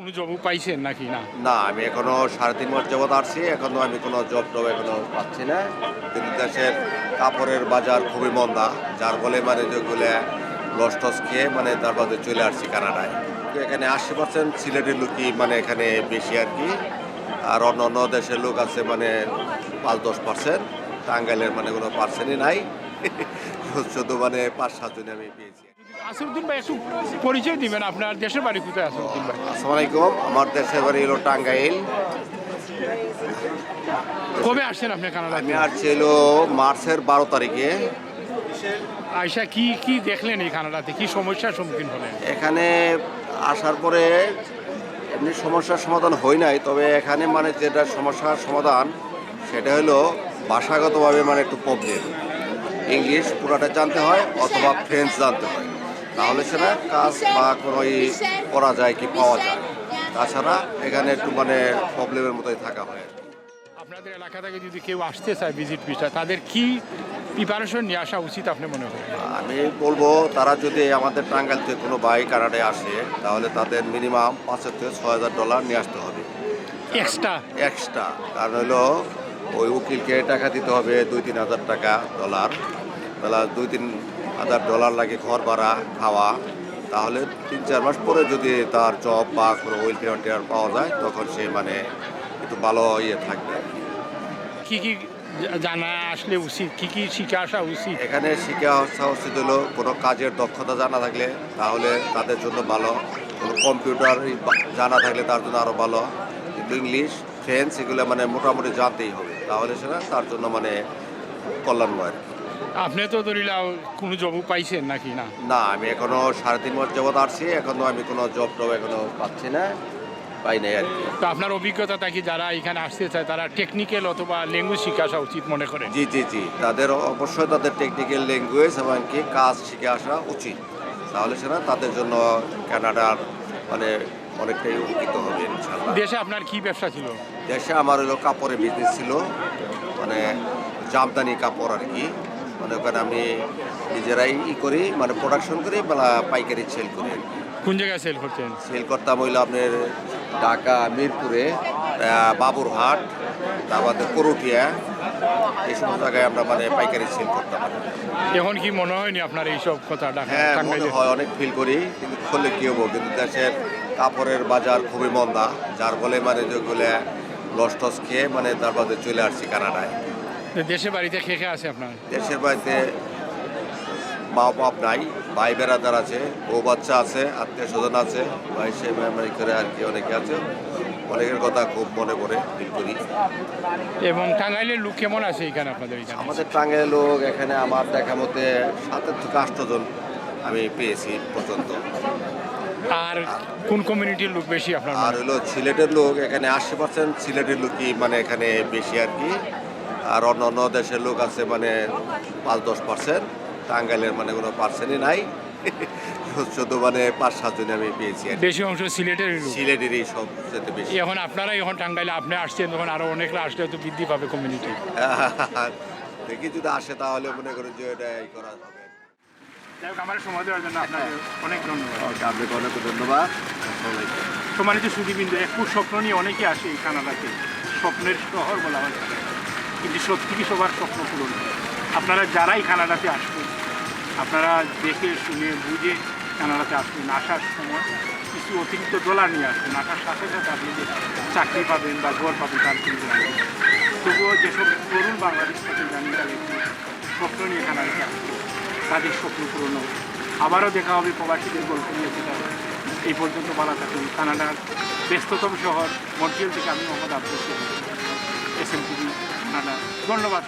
কোনো জব পাইছেন নাকি না? না, আমি এখনও সাড়ে তিন মাস যাবত আসছি এখনও আমি কোনো জব টব এখনও পাচ্ছি না। কিন্তু দেশের কাপড়ের বাজার খুবই মন্দা, যার ফলে মানে যেগুলো লস টস খেয়ে মানে তারপরে চলে আসছি কানাডায়। তো এখানে আশি পার্সেন্ট সিলেটের লোকই মানে এখানে বেশি আর কি। আর অন্য অন্য দেশের লোক আছে মানে পাঁচ দশ পার্সেন্ট টাঙ্গাইলের মানে কোনো পার্সেন্টই নাই। শুধু মানে পাঁচ সাতজন আমি পেয়েছি। আসরুদ্দিন ভাই একটু পরিচয় দিবেন আপনার দেশের বাড়ি কোথায় আসরুদ্দিন ভাই? আসসালামু আলাইকুম আমার দেশের বাড়ি হলো টাঙ্গাইল। কবে আসছেন আপনি কানাডা? আমি আর ছিল মার্চের বারো তারিখে। আয়সা কি কি দেখলেন এই কানাডাতে? কি সমস্যার সম্মুখীন হলেন? এখানে আসার পরে এমনি সমস্যার সমাধান হয় নাই তবে এখানে মানে যেটা সমস্যার সমাধান সেটা হলো ভাষাগতভাবে মানে একটু প্রবলেম ইংলিশ পুরাটা জানতে হয় অথবা ফ্রেঞ্চ জানতে হয়। তাহলে সেটা কাজ বা কোনো ই করা যায় কি পাওয়া যায়। তাছাড়া এখানে একটু মানে প্রবলেমের মতোই থাকা হয়। আপনাদের এলাকা থেকে যদি কেউ আসতে চায় ভিজিট ভিসা তাদের কি প্রিপারেশন নিয়ে আসা উচিত আপনি মনে করেন? আমি বলব তারা যদি আমাদের টাঙ্গাইল থেকে কোনো বাইক কানাডায় আসে তাহলে তাদের মিনিমাম পাঁচের থেকে ছয় হাজার ডলার নিয়ে আসতে হবে। এক্সট্রা এক্সট্রা কারণ হলো ওই উকিলকে টাকা দিতে হবে দুই তিন হাজার টাকা ডলার তাহলে দুই তিন হাজার ডলার লাগে ঘর ভাড়া খাওয়া তাহলে তিন চার মাস পরে যদি তার জব বা কোনো ওয়েলফেয়ার টেয়ার পাওয়া যায় তখন সে মানে একটু ভালো ইয়ে থাকবে। কি কি জানা আসলে উচিত? কি কি শিখে আসা উচিত? এখানে শিখে হচ্ছে উচিত হলো কোনো কাজের দক্ষতা জানা থাকলে তাহলে তাদের জন্য ভালো। কোনো কম্পিউটার জানা থাকলে তার জন্য আরও ভালো। কিন্তু ইংলিশ ফ্রেন্স এগুলো মানে মোটামুটি জানতেই হবে। তাহলে সেটা তার জন্য মানে কল্যাণময়। আপনি তো ধরিলাও কোনো জব পাইছেন নাকি না? না আমি এখনও সাড়ে তিন মাস যাবত আসছি এখনও আমি কোনো জব টব এখনও পাচ্ছি না পাই নাই আর কি। তো আপনার অভিজ্ঞতা থাকি যারা এখানে আসতে চায় তারা টেকনিক্যাল অথবা ল্যাঙ্গুয়েজ শিখে আসা উচিত মনে করেন? জি জি জি তাদের অবশ্যই তাদের টেকনিক্যাল ল্যাঙ্গুয়েজ এবং কি কাজ শিখে আসা উচিত। তাহলে সেটা তাদের জন্য কানাডার মানে অনেকটাই উপকৃত হবে ইনশাল্লাহ দেশে আপনার কি ব্যবসা ছিল? দেশে আমার হলো কাপড়ের বিজনেস ছিল মানে জামদানি কাপড় আর কি। মানে ওখানে আমি নিজেরাই ই করি মানে প্রোডাকশন করি বা পাইকারি সেল করি কোন জায়গায় সেল করছেন? সেল করতাম হইল আপনার ঢাকা মিরপুরে বাবুরহাট তারপরে করুটিয়া এই সমস্ত জায়গায় আমরা মানে পাইকারি সেল করতাম আর কি। এখন কি মনে হয়নি আপনার এইসব কথা হ্যাঁ মনে হয় অনেক ফিল করি কিন্তু করলে কী হব? কিন্তু দেশের কাপড়ের বাজার খুবই মন্দা যার ফলে মানে যেগুলো লস টস খেয়ে মানে তারপরে চলে আসছি কানাডায়। তো দেশে বাড়িতে কে কে আছে আপনার? দেশের বাড়িতে মা বাপ নাই ভাই বেড়াদার আছে বউ বাচ্চা আছে আত্মীয় স্বজন আছে ভাই সে মেমরি করে আর কি অনেকে আছে। অনেকের কথা খুব মনে পড়ে ফিল করি। এবং টাঙ্গাইলের লোক কেমন আছে এখানে আপনাদের এখানে? আমাদের টাঙ্গাইলের লোক এখানে আমার দেখা মতে সাতের থেকে আটজন আমি পেয়েছি পর্যন্ত। আর কোন কমিউনিটির লোক বেশি আপনার আর হলো সিলেটের লোক এখানে আশি পার্সেন্ট সিলেটের লোকই মানে এখানে বেশি আর কি। আর অন্য অন্য দেশের লোক আছে মানে পাঁচ দশ পার্সেন্ট টাঙ্গাইলের মানে কোনো পার্সেন্টই নাই। শুধু মানে পাঁচ সাতজন আমি পেয়েছি বেশি অংশ সিলেটের সিলেটেরই সব যেতে বেশি। এখন আপনারা এখন টাঙ্গাইলে আপনি আসছেন তখন আরও অনেকরা আসলে তো বৃদ্ধি পাবে কমিউনিটি দেখি যদি আসে তাহলে মনে করেন যে এটা করা হবে। আপনাকে অনেক ধন্যবাদ। সম্মানিত সুদীবিন্দু একটু স্বপ্ন নিয়ে অনেকে আসে এই কানাডাতে। স্বপ্নের শহর বলা হয়। কিন্তু সত্যি কি সবার স্বপ্ন পূরণ হয়? আপনারা যারাই কানাডাতে আসবেন, আপনারা দেখে, শুনে, বুঝে কানাডাতে আসবেন, আসার সময় কিছু অতিরিক্ত ডলার নিয়ে আসবেন, আসার সাথে সাথে আপনি যে চাকরি পাবেন বা ঘর পাবেন, তার কিন্তু নাই। তবুও যেসব তরুণ বাংলাদেশ থেকে জানি একটু স্বপ্ন নিয়ে কানাডাতে আসবে তাদের স্বপ্ন পূরণ হবে আবারও দেখা হবে প্রবাসীদের গল্প নিয়ে, সেটা এই পর্যন্ত বলা থাকুন কানাডার ব্যস্ততম শহর মন্ট্রিয়াল থেকে আমি Mohammad Abdul S M TV Canada ধন্যবাদ